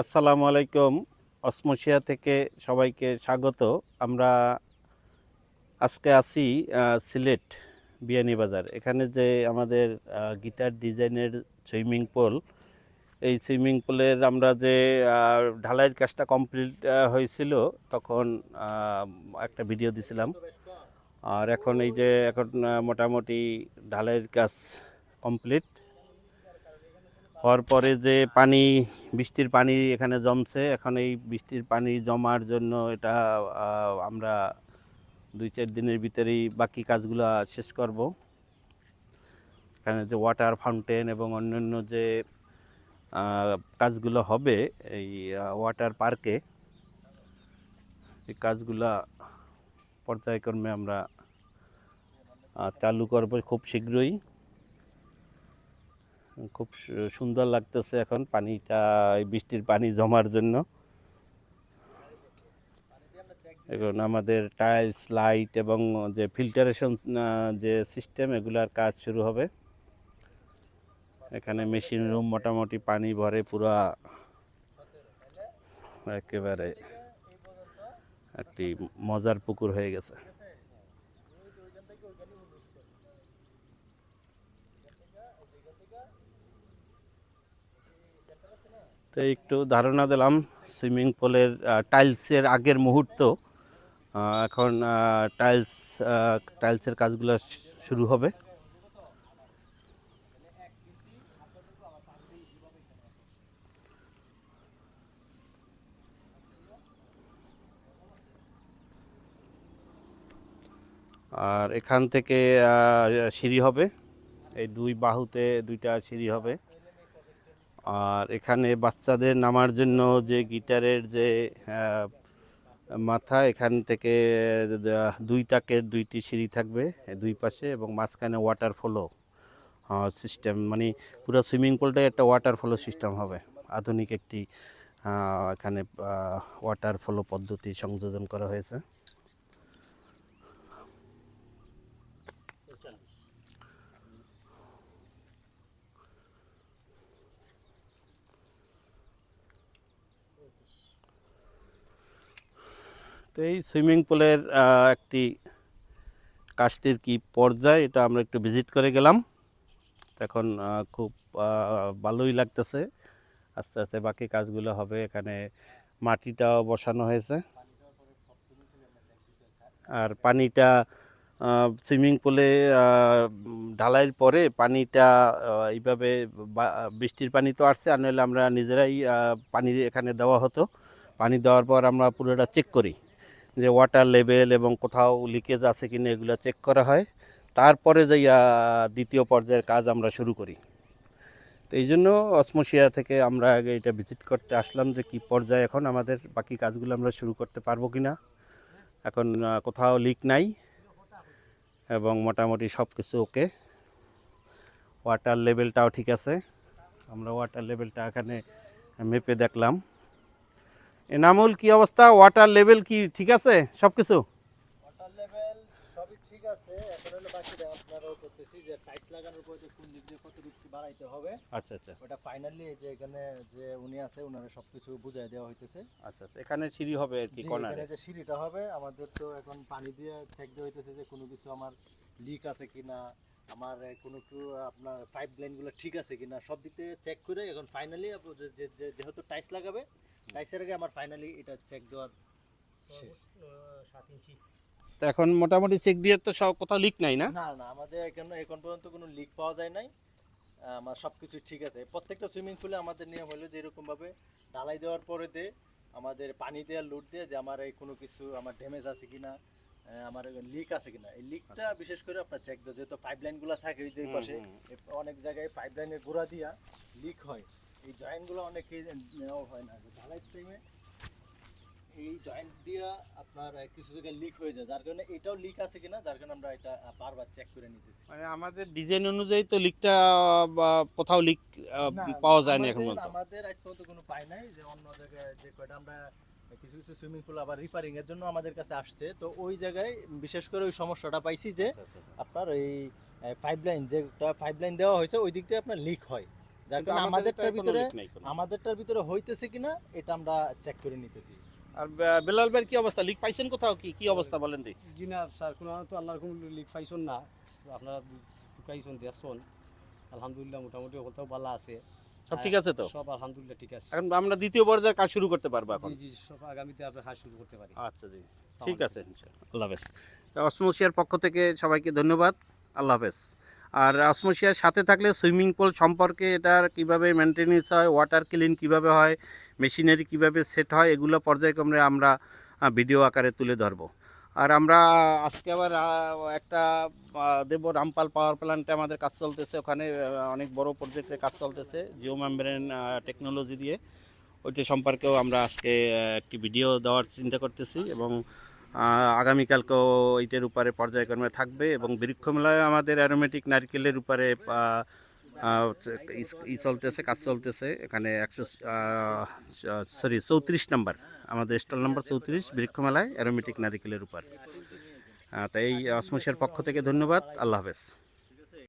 আসসালামু আলাইকুম। অসমোশিয়া থেকে সবাইকে স্বাগত। আমরা আজকে আহ, সিলেট বিয়ানীবাজার এখানে যে আমাদের গিটার ডিজাইনের সুইমিং পুল এই সুইমিং পুলের আমরা যে ঢালাইয়ের কাজটা কমপ্লিট হয়েছিল তখন একটা ভিডিও দিছিলাম। আর এখন এই যে এখন মোটামুটি ঢালাইয়ের কাজ কমপ্লিট। হওয়ার পরে যে পানি, বৃষ্টির পানি এখানে জমছে, এখন এই বৃষ্টির পানি জমার জন্য এটা আমরা দুই চার দিনের ভিতরেই বাকি কাজগুলো শেষ করব। এখানে যে ওয়াটার ফাউন্টেন এবং অন্যান্য যে কাজগুলো হবে এই ওয়াটার পার্কে এই কাজগুলা পর্যায়ক্রমে আমরা চালু করব খুব শীঘ্রই। খুব সুন্দর লাগতেছে এখন পানিটা বৃষ্টির পানি জমার জন্য। এখন আমাদের টাইলস লাইট এবং যে ফিল্টারেশন যে সিস্টেম এগুলার কাজ শুরু হবে। এখানে মেশিন রুম মোটামুটি পানি ভরে পুরা একেবারে একটি মজার পুকুর হয়ে গেছে। তো একটু ধারণা দিলাম সুইমিং পুলের টাইলসের আগের মুহূর্ত। এখন টাইলস টাইলসের কাজগুলো শুরু হবে। আর এখান থেকে সিঁড়ি হবে। এই দুই বাহুতে দুইটা সিঁড়ি হবে। আর এখানে বাচ্চাদের নামার জন্য যে গিটারের যে মাথা, এখান থেকে দুই তাকের দুইটি সিঁড়ি থাকবে দুই পাশে এবং মাঝখানে ওয়াটার ফলো সিস্টেম মানে পুরো সুইমিং পুলটাই একটা ওয়াটার ফলো সিস্টেম হবে। আধুনিক একটি এখানে ওয়াটার ফলো পদ্ধতি সংযোজন করা হয়েছে। তো এই সুইমিং পুলের একটি কাজটির কি পর্যায়, এটা আমরা একটু ভিজিট করে গেলাম। এখন খুব ভালোই লাগতেছে। আস্তে আস্তে বাকি কাজগুলো হবে এখানে। মাটিটাও বসানো হয়েছে। আর পানিটা সুইমিং পুলে ঢালাইয়ের পরে পানিটা এইভাবে বৃষ্টির পানি তো আসছে, আর নইলে আমরা নিজেরাই পানি এখানে দেওয়া হতো। পানি দেওয়ার পর আমরা পুরোটা চেক করি। যে ওয়াটার লেভেল এবং কোথাও লিকেজ আছে কিনা এগুলো চেক করা হয়। তারপরে যে দ্বিতীয় পর্যায়ের কাজ আমরা শুরু করি। তো এই জন্য অসমোশিয়া থেকে আমরা আগে এটা ভিজিট করতে আসলাম যে কি পর্যায়ে এখন আমাদের বাকি কাজগুলো আমরা শুরু করতে পারব কি না এখন কোথাও লিক নাই এবং মোটামুটি সব কিছু ওকে ওয়াটার লেভেলটাও ঠিক আছে। আমরা ওয়াটার লেভেলটা এখানে মেপে দেখলাম। এনামুল কি অবস্থা? ওয়াটার লেভেল কি ঠিক আছে? সব কিছু আচ্ছা আচ্ছা। ওটা ফাইনালি যে এখানে যে উনি আছে ওনারা সবকিছু বুঝাই দেওয়া হইতেছে। আচ্ছা আচ্ছা। এখানে সিঁড়ি হবে আর কি কর্নারে যে সিঁড়িটা হবে আমাদের তো এখন পানি দিয়ে চেক দেওয়া হইতেছে যে কোনো কিছু আমার লিক আছে কিনা আমার কোনো আপনার পাইপ লাইনগুলো ঠিক আছে কিনা সব দিক থেকে চেক করে এখন ফাইনালি যেহেতু টাইলস লাগাবে টাইলসের আগে আমার ফাইনালি এটা চেক দেওয়ার সাত ইঞ্চি। তো এখন মোটামুটি চেক দিয়ে তো সব কোথাও লিক নাই না? না না আমাদের এখন এখন পর্যন্ত কোনো লিক পাওয়া যায় নাই। আমার সব কিছু ঠিক আছে। প্রত্যেকটা সুইমিং পুলে আমাদের নিয়ম হলো যে এরকম ভাবে ঢালাই দেওয়ার পরে দে আমাদের পানি দেওয়ার লুট দিয়ে যে আমার এই কোনো কিছু আমার ড্যামেজ আছে কিনা আমার লিক আছে কিনা। এই লিকটা বিশেষ করে আপনার চেক দেওয়া যেহেতু পাইপ লাইনগুলো থাকে ওই যে পাশে অনেক জায়গায় পাইপ লাইনের গোড়া দিয়া লিক হয়। এই জয়েন্টগুলো অনেকে নেওয়া হয় না। ঢালাই টাইমে এই জয়েন্ট দিয়া আপনার কিছু জায়গায় লিক হয়ে যায়। যার কারণে এটাও লিক আছে কিনা যার কারণে আমরা এটা বারবার চেক করে নিতেছি। মানে আমাদের ডিজাইন অনুযায়ী তো লিকটা বা কোথাও লিক পাওয়া যায় না এখন আমাদের- পর্যন্ত। আমাদের আজ পর্যন্ত কোনো পাই নাই যে অন্য জায়গায় যে কয়টা আমরা কিছু কিছু সুইমিং পুল আবার রিপেয়ারিং এর জন্য আমাদের কাছে আসছে। তো ওই জায়গায় বিশেষ করে ওই সমস্যাটা পাইছি যে আচ্ছা, আচ্ছা, আচ্ছা। আপনার এই পাইপ লাইন যেটা পাইপ লাইন দেওয়া হয়েছে ওই দিক দিয়ে আপনার লিক হয়। যার কারণে আমাদেরটার ভিতরে। আমাদেরটার ভিতরে হইতেছে কিনা এটা আমরা চেক করে নিতেছি। আর বেলাল ভাইয়ের কি অবস্থা? লিক পাইছেন কোথাও? কি কি অবস্থা বলেন দি জি না স্যার কোনো তো আল্লাহর কোনো লিক পাইছন না। আপনারা ঢুকাইছন দেখছন আলহামদুলিল্লাহ মোটামুটি কোথাও ভালো আছে। সব ঠিক আছে তো? সব আলহামদুলিল্লাহ ঠিক আছে। এখন আমরা দ্বিতীয় পর্যায়ের কাজ শুরু করতে পারব এখন? জি জি সব আগামীতে আমরা কাজ শুরু করতে পারি। আচ্ছা জি। ঠিক আছে আল্লাহ হাফেজ। পক্ষ থেকে সবাইকে ধন্যবাদ। আল্লাহ হাফেজ। আর অসমোশিয়ার সাথে থাকলে সুইমিং পুল সম্পর্কে এটার কীভাবে মেনটেনেন্স হয়, ওয়াটার ক্লিন কীভাবে হয়, মেশিনারি কীভাবে সেট হয়, এগুলো পর্যায়ক্রমে আমরা ভিডিও আকারে তুলে ধরবো। আর আমরা আজকে আবার একটা দেব রামপাল পাওয়ার প্ল্যান্টে আমাদের কাজ চলতেছে ওখানে অনেক বড় প্রজেক্টে কাজ চলতেছে জিও মেমব্রেন টেকনোলজি দিয়ে। ওইটা সম্পর্কেও আমরা আজকে একটি ভিডিও দেওয়ার চিন্তা করতেছি এবং আগামীকালকেও এইটার উপরে পর্যায়ক্রমে থাকবে এবং বৃক্ষ মেলায় আমাদের অ্যারোমেটিক নারকেলের উপরে ই- চলতেছে, কাজ চলতেছে। এখানে একশো সরি চৌত্রিশ নাম্বার, আমাদের স্টল নাম্বার চৌত্রিশ বৃক্ষ মেলায় অ্যারোমেটিক নারিকেলের উপর। তাই অসমসের পক্ষ থেকে ধন্যবাদ। আল্লাহ হাফেজ।